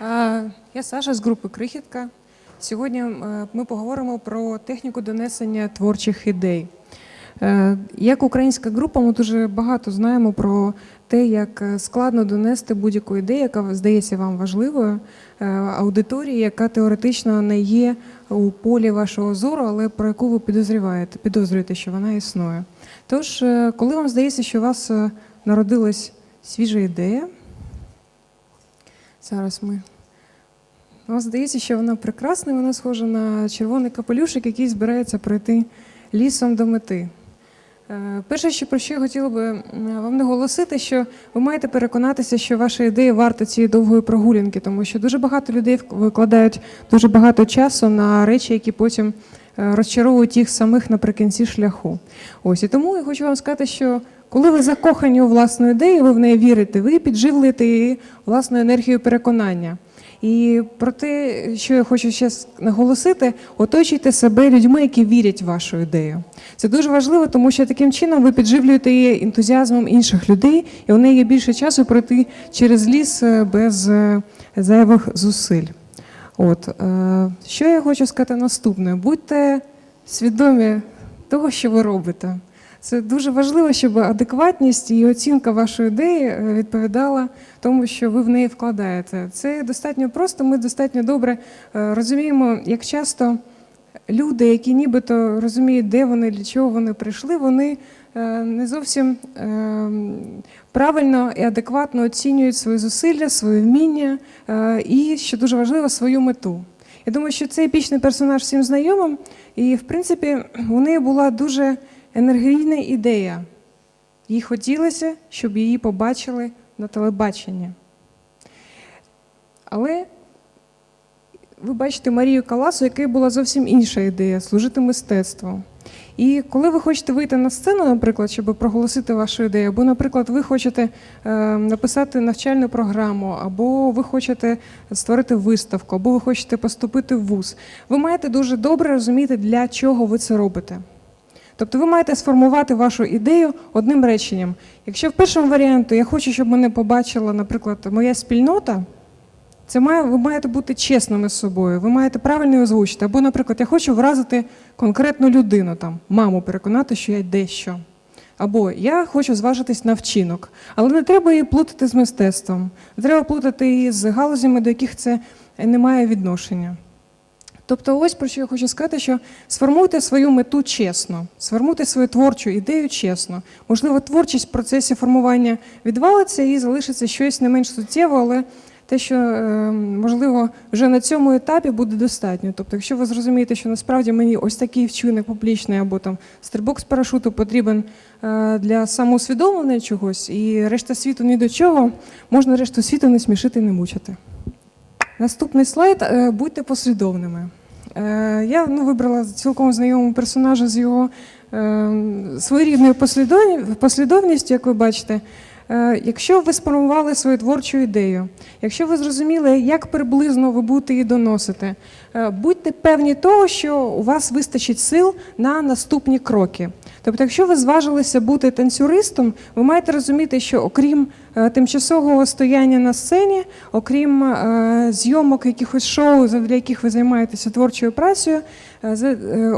Я Саша з групи Крихітка. Сьогодні е, ми поговоримо про техніку донесення творчих ідей. Е, Як українська група, ми дуже багато знаємо про те, як е, складно донести будь-яку ідею, яка здається вам важливою, аудиторії, яка теоретично не є у полі вашого зору, але про яку ви підозріваєте, підозрюєте, що вона існує. Тож, коли вам здається, що у вас народилась свіжа ідея, зараз ми. Вам здається, що вона прекрасна, вона схожа на червоний капелюшик, який збирається пройти лісом до мети. Е, Перше, що про що я хотіла би вам наголосити, що ви маєте переконатися, що ваша ідея варта цієї довгої прогулянки, тому що дуже багато людей викладають дуже багато часу на речі, які потім е, розчаровують їх самих наприкінці шляху. Ось і тому я хочу вам сказати, що коли ви закохані у власну ідею, ви в неї вірите, ви підживлюєте її власною енергією переконання. І про те, що я хочу ще наголосити, оточуйте себе людьми, які вірять в вашу ідею. Це дуже важливо, тому що таким чином ви підживлюєте її ентузіазмом інших людей, і у неї є більше часу пройти через ліс е, без е, зайвих зусиль. От е, що я хочу сказати наступне: будьте свідомі того, що ви робите. Це дуже важливо, щоб адекватність і оцінка вашої ідеї е, відповідала тому, що ви в неї вкладаєте. Це достатньо просто. Ми достатньо добре е, розуміємо, як часто люди, які нібито розуміють, де вони, для чого вони прийшли, вони е, не зовсім правильно і адекватно оцінюють свої зусилля, свої вміння і, що дуже важливо, свою мету. Я думаю, що цей епічний персонаж всім знайомим, і в принципі у неї була дуже енергійна ідея. Їй хотілося, щоб її побачили на телебаченні. Але ви бачите Марію Каласу, якої була зовсім інша ідея служити мистецтву. І коли ви хочете вийти на сцену, наприклад, щоб проголосити вашу ідею, або, наприклад, ви хочете е, написати навчальну програму, або ви хочете створити виставку, або ви хочете поступити в вуз, ви маєте дуже добре розуміти, для чого ви це робите. Тобто ви маєте сформувати вашу ідею одним реченням. Якщо в першому варіанті я хочу, щоб мене побачила, наприклад, моя спільнота, це має, ви маєте бути чесними з собою, ви маєте правильно озвучити. Або, наприклад, я хочу вразити конкретну людину, там, маму переконати, що я дещо. Або я хочу зважитись на вчинок. Але не треба її плутати з мистецтвом, не треба плутати її з галузями, до яких це не має відношення. Тобто, ось про що я хочу сказати, що сформуйте свою мету чесно, сформуйте свою творчу ідею чесно. Можливо, творчість в процесі формування відвалиться і залишиться щось не менш суттєво, але те, що е, можливо вже на цьому етапі буде достатньо. Тобто, якщо ви зрозумієте, що насправді мені ось такий вчинок публічний або там стрибок з парашуту потрібен е, для самоусвідомлення чогось, і решта світу ні до чого, можна решту світу не смішити і не мучити. Наступний слайд. Е, Будьте послідовними. Е, Я ну, вибрала цілком знайомого персонажа з його е, своєрідною послідовні- послідовністю, як ви бачите. Е, Якщо ви сформували свою творчу ідею, якщо ви зрозуміли, як приблизно ви будете її доносити, е, будьте певні того, що у вас вистачить сил на наступні кроки. Тобто, якщо ви зважилися бути танцюристом, ви маєте розуміти, що окрім е, тимчасового стояння на сцені, окрім зйомок якихось шоу, для яких ви займаєтеся творчою працею,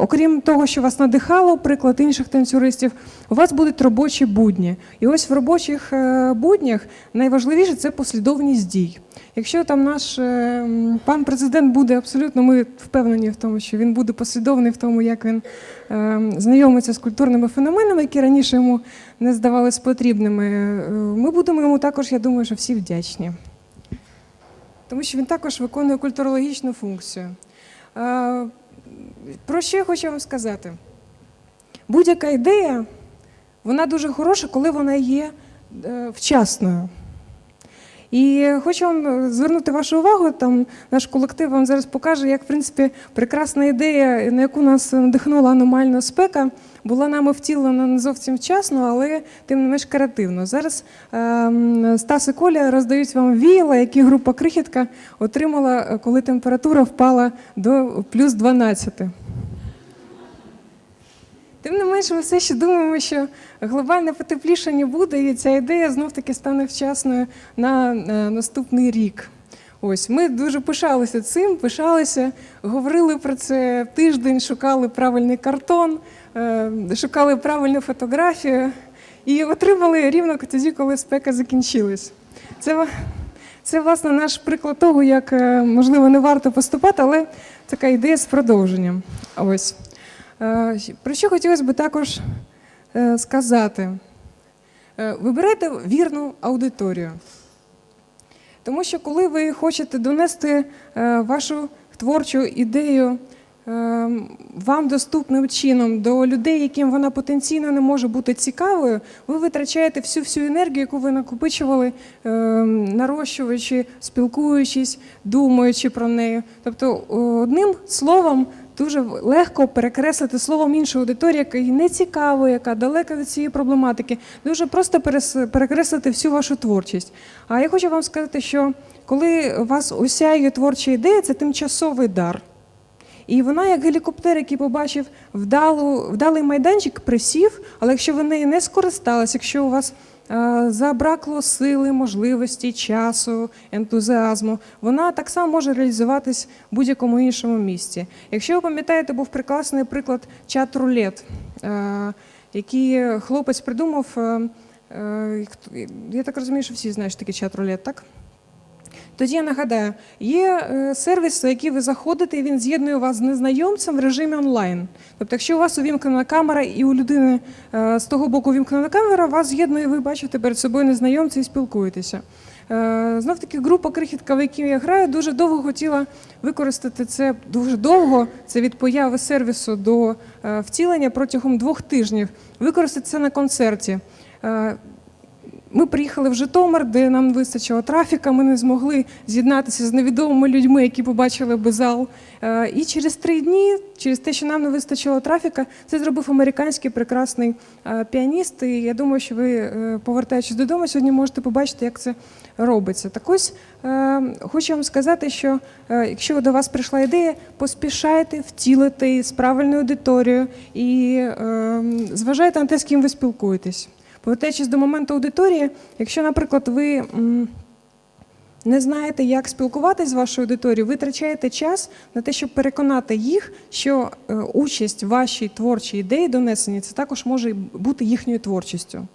окрім того, що вас надихало, приклад інших танцюристів, у вас будуть робочі будні. І ось в робочих е, буднях найважливіше це послідовність дій. Якщо там наш е, пан президент буде абсолютно, ми впевнені в тому, що він буде послідовний в тому, як він е, знайомиться з культурними феноменами, які раніше йому не здавались потрібними, е, ми будемо йому також, я думаю, що всі вдячні. Тому що він також виконує культурологічну функцію. Про що я хочу вам сказати? Будь-яка ідея, вона дуже хороша, коли вона є е, вчасною. І хочу вам е, звернути вашу увагу. Там наш колектив вам зараз покаже, як в принципі прекрасна ідея, на яку нас надихнула аномальна спека, була нами втілена не зовсім вчасно, але тим не менш креативно. Зараз ем, Стас і Коля роздають вам віяла, які група крихітка отримала, е, коли температура впала до плюс 12. Тим не менше, ми все ще думаємо, що глобальне потеплішання буде, і ця ідея знов таки стане вчасною на е, наступний рік. Ось ми дуже пишалися цим, пишалися, говорили про це тиждень, шукали правильний картон, е, шукали правильну фотографію і отримали рівно тоді, коли спека закінчилась. Це, це власне наш приклад того, як е, можливо не варто поступати, але така ідея з продовженням. Ось. Е, Про що хотілося б також е, сказати? Е, Вибирайте вірну аудиторію. Тому що коли ви хочете донести вашу творчу ідею вам доступним чином до людей, яким вона потенційно не може бути цікавою, ви витрачаєте всю всю енергію, яку ви накопичували, нарощуючи, спілкуючись, думаючи про неї. Тобто, одним словом. Дуже легко перекреслити словом іншу аудиторію, яка не цікаво, яка далека від цієї проблематики. Дуже просто перекреслити всю вашу творчість. А я хочу вам сказати, що коли вас осяє творча ідея, це тимчасовий дар. І вона, як гелікоптер, який побачив вдалу, вдалий майданчик, присів, але якщо ви нею не скористалися, якщо у вас забракло сили, можливості, часу, ентузіазму, вона так само може реалізуватись в будь-якому іншому місці. Якщо ви пам'ятаєте, був прекрасний приклад чат-рулет, е, який хлопець придумав. е, е, Я так розумію, що всі знають, що таке чат-рулет, так? Тоді я нагадаю, є е, сервіс, в який ви заходите, і він з'єднує вас з незнайомцем в режимі онлайн. Тобто, якщо у вас увімкнена камера і у людини е, з того боку увімкнена камера, вас з'єднує, ви бачите перед собою незнайомця і спілкуєтеся. Е, Знов таки, група крихітка, в якій я граю, дуже довго хотіла використати це дуже довго. Це від появи сервісу до втілення протягом двох тижнів. Використати це на концерті. Ми приїхали в Житомир, де нам вистачило трафіка. Ми не змогли з'єднатися з невідомими людьми, які побачили би зал. Е, І через три дні, через те, що нам не вистачило трафіка, це зробив американський прекрасний е, піаніст. І я думаю, що ви, е, повертаючись додому, сьогодні можете побачити, як це робиться. Так ось хочу вам сказати, що якщо до вас прийшла ідея, поспішайте втілити з правильною аудиторією і е, зважайте на те, з ким ви спілкуєтесь. Повертаючись до моменту аудиторії, якщо, наприклад, ви не знаєте, як спілкуватися з вашою аудиторією, ви витрачаєте час на те, щоб переконати їх, що е, участь в вашій творчій ідеї донесення це також може бути їхньою творчістю.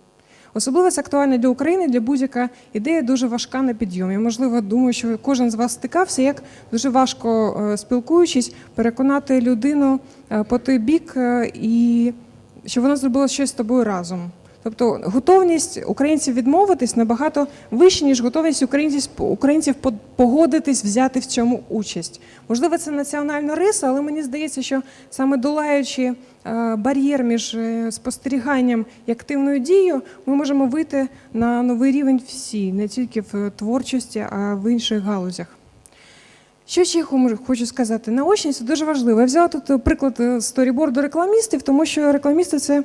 Особливо це актуально для України, для будь-яка ідея дуже важка на підйом. Я, можливо, думаю, що кожен з вас стикався, як дуже важко е, спілкуючись, переконати людину е, по той бік і щоб вона зробила щось з тобою разом. Тобто готовність українців відмовитись набагато вища, ніж готовність українців, українців погодитись взяти в цьому участь. Можливо, це національна риса, але мені здається, що саме долаючи е, бар'єр між е, спостеріганням і активною дією, ми можемо вийти на новий рівень всі, не тільки в творчості, а в інших галузях. Що ще хочу сказати? Наочність це дуже важливо. Я взяла тут е, приклад сторіборду рекламістів, тому що рекламісти це,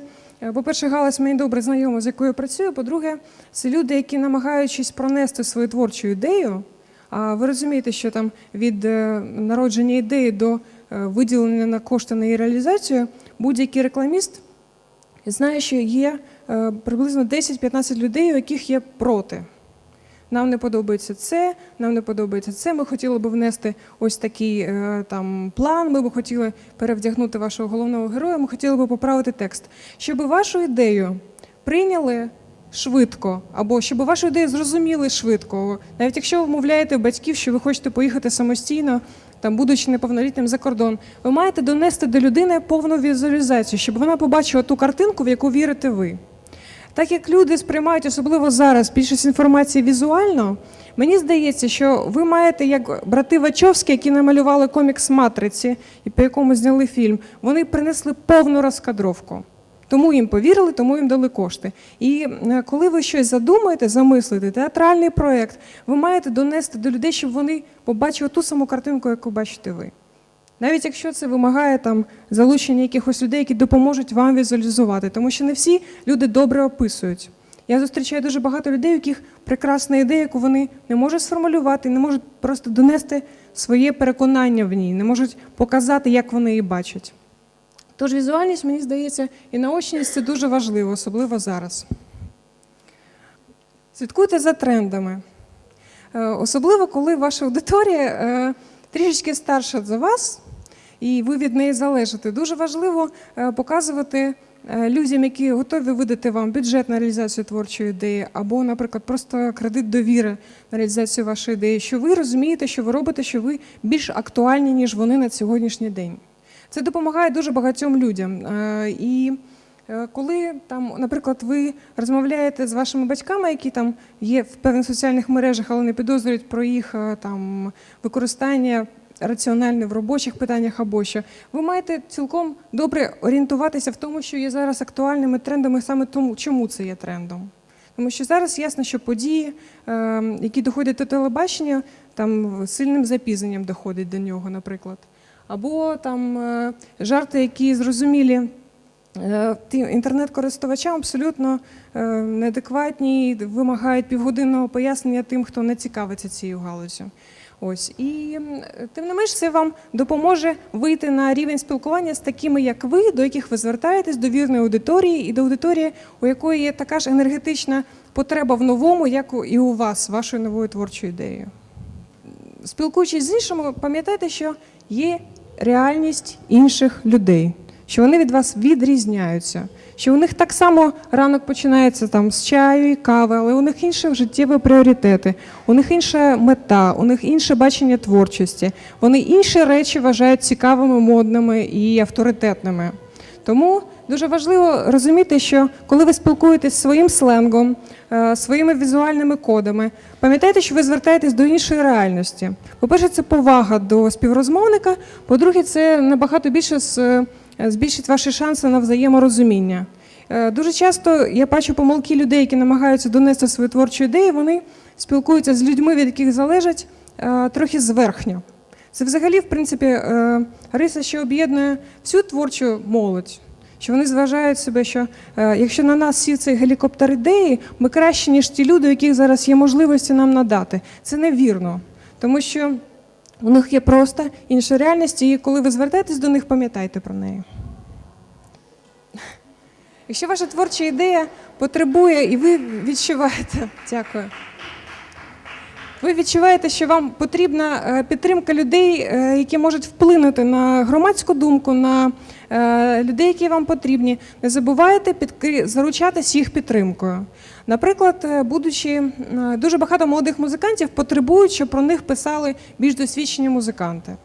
по-перше, галас мені добре знайома, з якою я працюю. По-друге, це люди, які намагаючись пронести свою творчу ідею. А ви розумієте, що там від е, народження ідеї до е, виділення на кошти на її реалізацію, будь-який рекламіст знає, що є е, приблизно 10-15 людей, у яких є проти. Нам не подобається це, нам не подобається це. Ми хотіли б внести ось такий е, там план. Ми б хотіли перевдягнути вашого головного героя. Ми хотіли б поправити текст, щоб вашу ідею прийняли швидко, або щоб вашу ідею зрозуміли швидко. Навіть якщо ви вмовляєте батьків, що ви хочете поїхати самостійно, там будучи неповнолітнім за кордон, ви маєте донести до людини повну візуалізацію, щоб вона побачила ту картинку, в яку вірите ви. Так як люди сприймають, особливо зараз, більшість інформації візуально, мені здається, що ви маєте, як брати Вачовські, які намалювали комікс Матриці і по якому зняли фільм, вони принесли повну розкадровку. Тому їм повірили, тому їм дали кошти. І е, коли ви щось задумаєте, замислите, театральний проєкт, ви маєте донести до людей, щоб вони побачили ту саму картинку, яку бачите ви. Навіть якщо це вимагає там залучення якихось людей, які допоможуть вам візуалізувати, тому що не всі люди добре описують. Я зустрічаю дуже багато людей, у яких прекрасна ідея, яку вони не можуть сформулювати, не можуть просто донести своє переконання в ній, не можуть показати, як вони її бачать. Тож візуальність, мені здається, і наочність це дуже важливо, особливо зараз. Слідкуйте за трендами. Е, Особливо, коли ваша аудиторія е, трішечки старша за вас, і ви від неї залежите. Дуже важливо е, показувати е, людям, які готові видати вам бюджет на реалізацію творчої ідеї, або, наприклад, просто кредит довіри на реалізацію вашої ідеї, що ви розумієте, що ви робите, що ви більш актуальні, ніж вони на сьогоднішній день. Це допомагає дуже багатьом людям. Е, І коли там, наприклад, ви розмовляєте з вашими батьками, які там є в певних соціальних мережах, але не підозрюють про їх там використання раціональне в робочих питаннях або що, ви маєте цілком добре орієнтуватися в тому, що є зараз актуальними трендами, саме тому, чому це є трендом. Тому що зараз ясно, що події, е, які доходять до телебачення, там сильним запізненням доходять до нього, наприклад. Або там е, жарти, які зрозумілі е, інтернет-користувачам, абсолютно е, неадекватні, і вимагають півгодинного пояснення тим, хто не цікавиться цією галузю. Ось і тим не менш, це вам допоможе вийти на рівень спілкування з такими, як ви, до яких ви звертаєтесь, до вірної аудиторії, і до аудиторії, у якої є така ж енергетична потреба в новому, як і у вас, вашою новою творчою ідеєю. Спілкуючись з іншими, пам'ятайте, що є реальність інших людей, що вони від вас відрізняються, що у них так само ранок починається там з чаю і кави, але у них інші життєві пріоритети, у них інша мета, у них інше бачення творчості. Вони інші речі вважають цікавими, модними і авторитетними. Тому дуже важливо розуміти, що коли ви спілкуєтесь своїм сленгом, е, своїми візуальними кодами, пам'ятайте, що ви звертаєтесь до іншої реальності. По-перше, це повага до співрозмовника. По-друге, це набагато більше з- е, збільшить ваші шанси на взаєморозуміння. Е, Дуже часто я бачу помилки людей, які намагаються донести свою творчу ідею, вони спілкуються з людьми, від яких залежать е, трохи зверхньо. Це взагалі, в принципі, е, риса, що об'єднує всю творчу молодь. Що вони зважають себе, що е, якщо на нас сів цей гелікоптер ідеї, ми краще, ніж ті люди, яких зараз є можливості нам надати. Це невірно, тому що у них є просто інша реальність, і коли ви звертаєтесь до них, пам'ятайте про неї. Якщо ваша творча ідея потребує, і ви відчуваєте, дякую. Ви відчуваєте, що вам потрібна е, підтримка людей, е, які можуть вплинути на громадську думку, на е, людей, які вам потрібні. Не забувайте підки... заручатись їх підтримкою. Наприклад, будучи дуже багато молодих музикантів потребують, щоб про них писали більш досвідчені музиканти.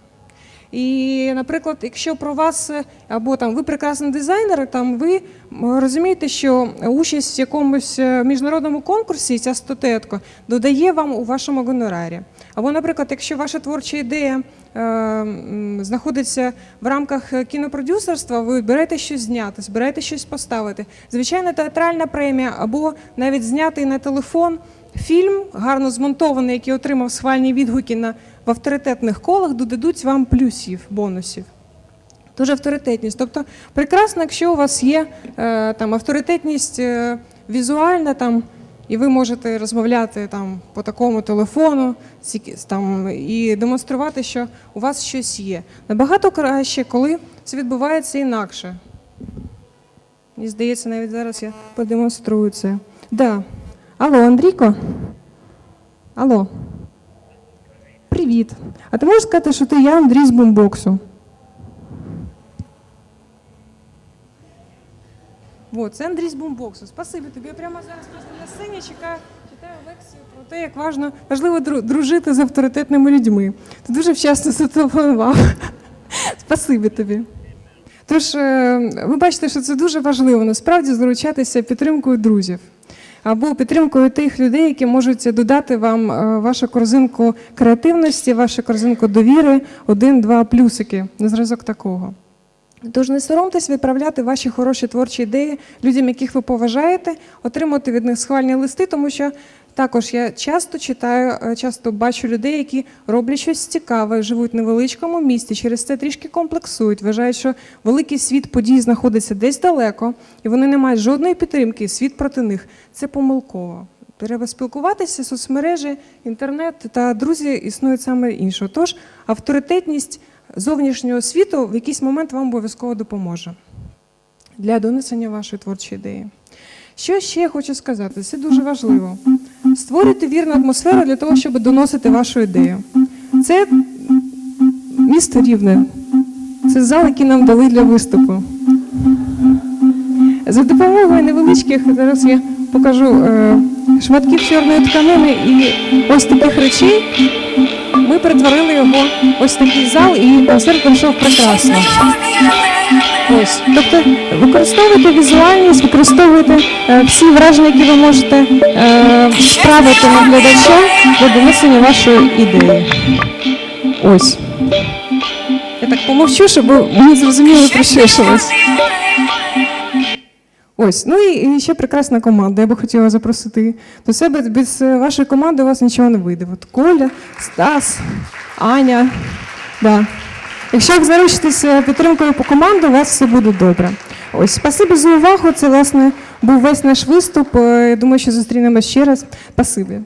І, наприклад, якщо про вас е, або там ви прекрасний дизайнер, там ви розумієте, що участь в якомусь е, міжнародному конкурсі, ця статуетка, додає вам у вашому гонорарі. Або, наприклад, якщо ваша творча ідея е, знаходиться в рамках е, кінопродюсерства, ви берете щось зняти, збираєте щось поставити. Звичайно, театральна премія, або навіть знятий на телефон фільм, гарно змонтований, який отримав схвальні відгуки на в авторитетних колах додадуть вам плюсів, бонусів. Дуже авторитетність. Тобто прекрасно, якщо у вас є е, там авторитетність е, візуальна, там, і ви можете розмовляти там по такому телефону там, і демонструвати, що у вас щось є. Набагато краще, коли це відбувається інакше. Мені здається, навіть зараз я продемонструю це. Да. Алло, Андрійко? Алло. Привіт. А ти можеш сказати, що ти я Андрій з бумбоксу? Вот, це Андрій з бумбоксу. Спасибі тобі. Я прямо зараз просто на сцені чекаю, читаю лекцію про те, як важно, важливо дружити з авторитетними людьми. Ти дуже вчасно зателефонував. Спасибі тобі. Тож, е, ви бачите, що це дуже важливо насправді заручатися підтримкою друзів або підтримкою тих людей, які можуть додати вам е, вашу корзинку креативності, вашу корзинку довіри, один-два плюсики на зразок такого. Тож не соромтесь відправляти ваші хороші творчі ідеї людям, яких ви поважаєте, отримати від них схвальні листи, тому що також я часто читаю, е, часто бачу людей, які роблять щось цікаве, живуть в невеличкому місті, через це трішки комплексують, вважають, що великий світ подій знаходиться десь далеко, і вони не мають жодної підтримки, світ проти них. Це помилково. Треба спілкуватися, соцмережі, інтернет та друзі існують саме іншого. Тож авторитетність зовнішнього світу в якийсь момент вам обов'язково допоможе для донесення вашої творчої ідеї. Що ще я хочу сказати? Це дуже важливо. Створюйте вірну атмосферу для того, щоб доносити вашу ідею. Це місто рівне. Це зал, який нам дали для виступу. За допомогою невеличких, зараз я покажу е, шматків чорної тканини і ось таких речей. Ми перетворили його ось такий зал, і концерт пройшов прекрасно. Ось, тобто використовуйте візуальність, використовуйте е, всі враження, які ви можете е, справити на глядача для донесення вашої ідеї. Ось. Я так помовчу, щоб мені зрозуміло, про що йшлось. Ось, ну і, ще прекрасна команда. Я би хотіла запросити до себе. Без е, вашої команди у вас нічого не вийде. От Коля, Стас, Аня. Да. Якщо ви заручитеся підтримкою по команду, у вас все буде добре. Ось, спасибі за увагу. Це, власне, був весь наш виступ. Е, Я думаю, що зустрінемось ще раз. Спасибі.